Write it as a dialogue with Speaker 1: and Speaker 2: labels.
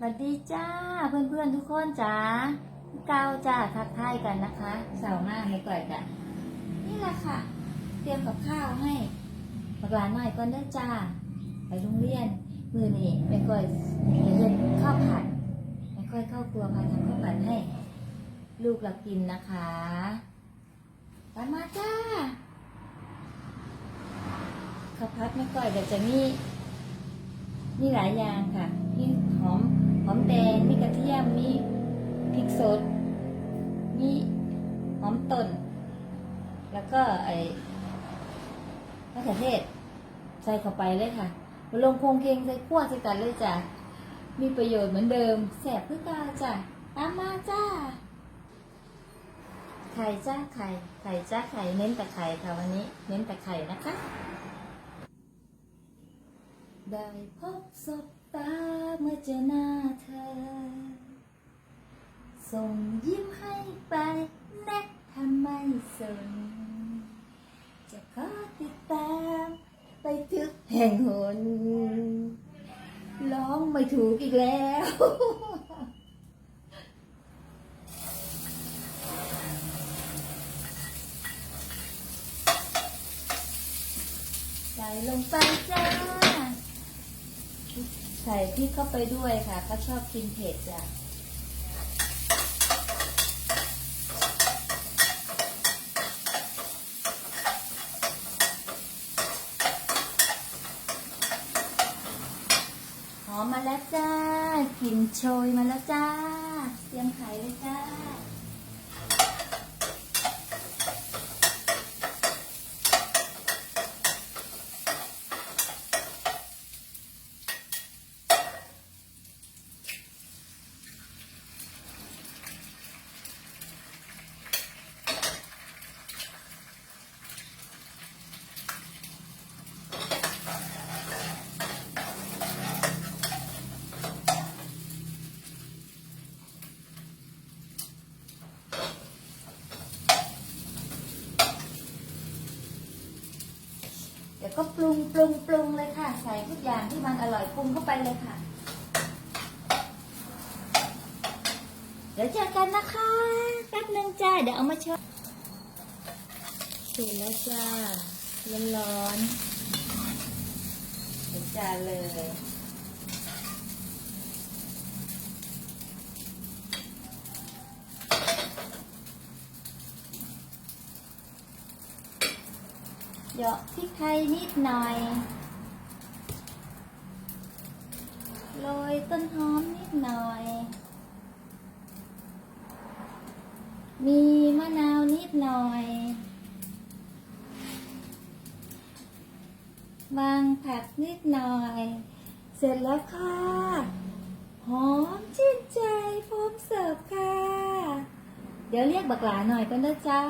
Speaker 1: สวัสดีจ้าเพื่อนเพื่อนๆทุกคนจ้าก้าวจ้าทักทายกันนะคะสาร์หน้าไม่ก่อยกันนี่แหละค่ะ เตรียมกับข้าวให้บักหลานหน่อยก่อนเด้อจ้า ไปโรงเรียนมือนี่แม่ก่อยจะเฮ็ดข้าวผัดแม่ก่อยเข้าครัวพาทำข้าวผัดให้ ลูกเรากินนะคะตามมาจ้าข้าวผัดแม่ก่อยเดี๋ยวจะมีมีหลายอย่างค่ะมีหอม ยมมีพริกสด มีหอมต้น แล้วก็ไอ้มะเขือเทศ ใส่เข้าไปเลยค่ะลงโครงเคงใส่ขั้วใส่กันเลยจ้ะ มีประโยชน์เหมือนเดิมแสบพื่อกาจ้ะตามมาจ้า ไข่จ้าไข่ ไข่จ้าไข่ เน้นแต่ไข่ค่ะวันนี้ เน้นแต่ไข่นะคะ ได้พบศบตาเมื่อเจอหน้าเธอ ส่งยิ้มให้ไปแนกทำไม่สน จะขอติดตามไปทุกแห่งหน ร้องไม่ถูกอีกแล้วใส่ลงไปจ้า ใส่พริกเข้าไปด้วยค่ะเขาชอบกินเผ็ดจ้ะหอมมาแล้วจ้ากลิ่นโชยมาแล้วจ้า เตรียมไข่เลยจ้า เดี๋ยว ก็ปรุงปรุงปรุงเลยค่ะ ใส่ทุกอย่างที่มันอร่อยปรุงเข้าไปเลยค่ะ เดี๋ยวเจอกันนะคะแป๊บนึงจ้าเดี๋ยวเอามาเชมเสร็จแล้วจ้าร้อนๆเห็นจ้าเลย เหยาะพริกไทยนิดหน่อยโรยต้นหอมนิดหน่อย มีมะนาวนิดหน่อยวางผักนิดหน่อย เสร็จแล้วค่ะ หอมชื่นใจพร้อมเสิร์ฟค่ะ เดี๋ยวเรียกบักหลาหน่อยกันนะจ้า